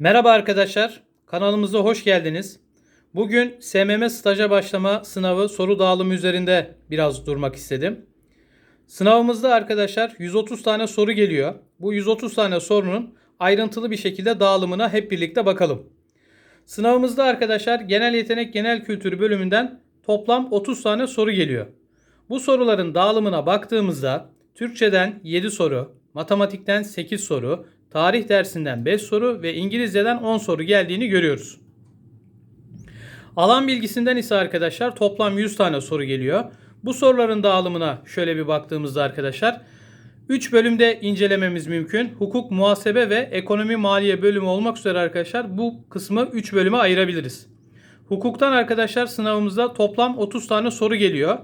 Merhaba arkadaşlar, kanalımıza hoş geldiniz. Bugün SMM staja başlama sınavı soru dağılımı üzerinde biraz durmak istedim. Sınavımızda arkadaşlar 130 tane soru geliyor. Bu 130 tane sorunun ayrıntılı bir şekilde dağılımına hep birlikte bakalım. Sınavımızda arkadaşlar genel yetenek genel kültür bölümünden toplam 30 tane soru geliyor. Bu soruların dağılımına baktığımızda Türkçeden 7 soru, matematikten 8 soru, tarih dersinden 5 soru ve İngilizceden 10 soru geldiğini görüyoruz. Alan bilgisinden ise arkadaşlar toplam 100 tane soru geliyor. Bu soruların dağılımına şöyle bir baktığımızda arkadaşlar 3 bölümde incelememiz mümkün. Hukuk, muhasebe ve ekonomi maliye bölümü olmak üzere arkadaşlar bu kısmı 3 bölüme ayırabiliriz. Hukuktan arkadaşlar sınavımızda toplam 30 tane soru geliyor.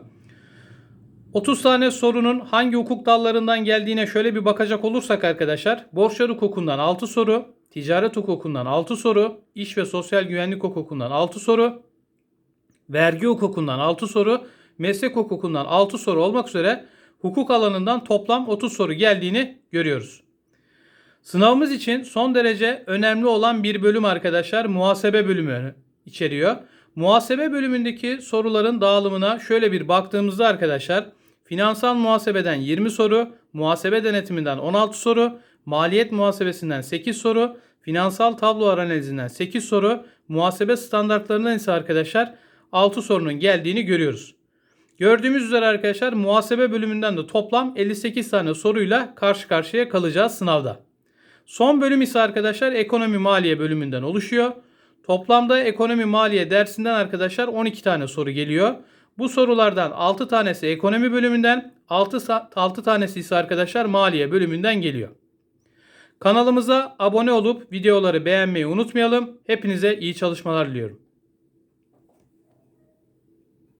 30 tane sorunun hangi hukuk dallarından geldiğine şöyle bir bakacak olursak arkadaşlar. Borçlar hukukundan 6 soru, ticaret hukukundan 6 soru, iş ve sosyal güvenlik hukukundan 6 soru, vergi hukukundan 6 soru, meslek hukukundan 6 soru olmak üzere hukuk alanından toplam 30 soru geldiğini görüyoruz. Sınavımız için son derece önemli olan bir bölüm arkadaşlar muhasebe bölümü içeriyor. Muhasebe bölümündeki soruların dağılımına şöyle bir baktığımızda arkadaşlar finansal muhasebeden 20 soru, muhasebe denetiminden 16 soru, maliyet muhasebesinden 8 soru, finansal tablo analizinden 8 soru, muhasebe standartlarından ise arkadaşlar 6 sorunun geldiğini görüyoruz. Gördüğümüz üzere arkadaşlar muhasebe bölümünden de toplam 58 tane soruyla karşı karşıya kalacağız sınavda. Son bölüm ise arkadaşlar ekonomi maliye bölümünden oluşuyor. Toplamda ekonomi maliye dersinden arkadaşlar 12 tane soru geliyor. Bu sorulardan 6 tanesi ekonomi bölümünden, 6, 6 tanesi ise arkadaşlar maliye bölümünden geliyor. Kanalımıza abone olup videoları beğenmeyi unutmayalım. Hepinize iyi çalışmalar diliyorum.